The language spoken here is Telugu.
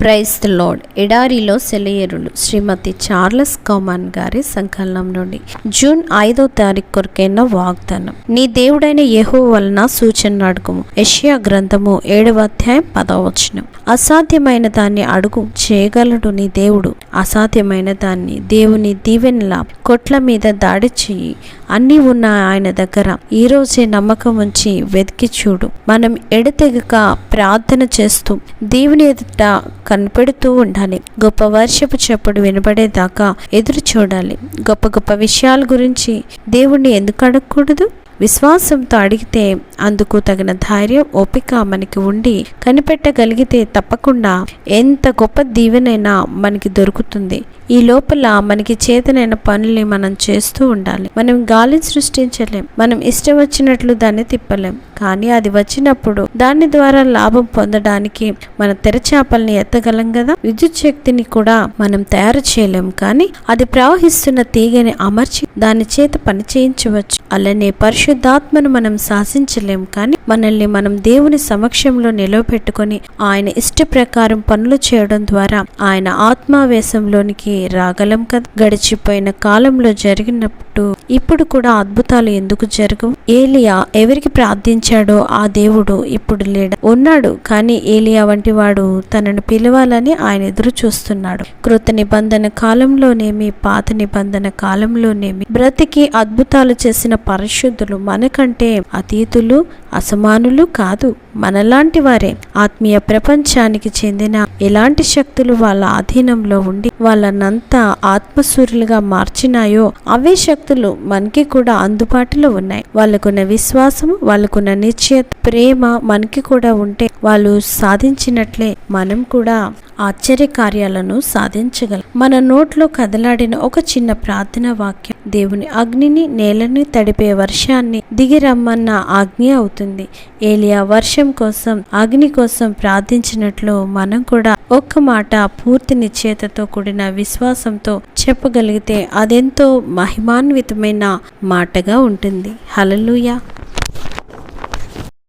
Price the lord. ఎడారిలో సెలయేరులు. శ్రీమతి చార్లెస్ కౌమాన్ గారి సంకలనం నుండి. జూన్ ఐదో తారీఖు కొరకైన వాగ్దానం. నీ దేవుడైన యహో వలన సూచన అడుగుము. యషియా గ్రంథము ఏడవ అధ్యాయం పదవచనం అసాధ్యమైన దాన్ని అడుగు చేయగలడు నీ దేవుడు. అసాధ్యమైన దాన్ని దేవుని దీవెనలా కొట్ల మీద దాడి చెయ్యి. అన్నీ ఉన్న ఆయన దగ్గర. ఈ రోజే నమ్మకం ఉంచి వెతికి చూడు. మనం ఎడతెగక ప్రార్థన చేస్తూ దేవుని ఎదుట కనిపెడుతూ ఉండాలి. గొప్ప వర్షపు చప్పుడు వినబడేదాకా ఎదురు చూడాలి. గొప్ప గొప్ప విషయాల గురించి దేవుణ్ణి ఎందుకు అడగకూడదు? విశ్వాసంతో అడిగితే అందుకు తగిన ధైర్యం ఓపిక మనకి ఉండి కనిపెట్టగలిగితే తప్పకుండా ఎంత గొప్ప దీవెనైనా మనకి దొరుకుతుంది. ఈ లోపల మనకి చేతనైన పనుల్ని మనం చేస్తూ ఉండాలి. మనం గాలిని సృష్టించలేం. మనం ఇష్టం వచ్చినట్లు దాన్ని తిప్పలేం. కానీ అది వచ్చినప్పుడు దాని ద్వారా లాభం పొందడానికి మన తెరచాపల్ని ఎత్తగలం కదా? విద్యుత్ శక్తిని కూడా మనం తయారు చేయలేం. కానీ అది ప్రవహిస్తున్న తీగని అమర్చి దాని చేత పని చేయించవచ్చు అలానే పరిశుద్ధాత్మను మనం శాసించలేం కానీ మనల్ని మనం దేవుని సమక్షంలో నిలవపెట్టుకొని ఆయన ఇష్ట ప్రకారం పనులు చేయడం ద్వారా ఆయన ఆత్మావేశంలోనికి రాగలం కదా. గడిచిపోయిన కాలంలో జరిగినప్పుడు ఇప్పుడు కూడా అద్భుతాలు ఎందుకు జరగవు? ఏలియా ఎవరికి ప్రార్థించాడో ఆ దేవుడు ఇప్పుడు లేడ? ఉన్నాడు కానీ ఏలియా వంటి వాడు తనను పిలవాలని ఆయన ఎదురు చూస్తున్నాడు. కృత నిబంధన కాలంలోనేమి పాత నిబంధన కాలంలోనేమి బ్రతికి అద్భుతాలు చేసిన పరిశుద్ధులు మనకంటే అతీతులు అసమానులు కాదు. మనలాంటి వారే ఆత్మీయ ప్రపంచానికి చెందిన ఎలాంటి శక్తులు వాళ్ళ ఆధీనంలో ఉండి వాళ్ళనంతా ఆత్మసూర్యులుగా మార్చినాయో అవే శక్తులు మనకి కూడా అందుబాటులో ఉన్నాయి. వాళ్ళకున్న విశ్వాసం వాళ్ళకున్న నిశ్చయత ప్రేమ మనకి కూడా ఉంటే వాళ్ళు సాధించినట్లే మనం కూడా ఆశ్చర్య కార్యాలను సాధించగలం. మన నోట్లో కదలాడిన ఒక చిన్న ప్రార్థన వాక్యం. దేవుని అగ్నిని నేలని తడిపే వర్షాన్ని దిగిరమ్మన్న ఆజ్ఞ అవుతుంది. ఏలియా వర్షం కోసం అగ్ని కోసం ప్రార్థించినట్లు మనం కూడా ఒక్క మాట పూర్తి నిశ్చేతతో కూడిన విశ్వాసంతో చెప్పగలిగితే అదెంతో మహిమాన్వితమైన మాటగా ఉంటుంది. హలలుయ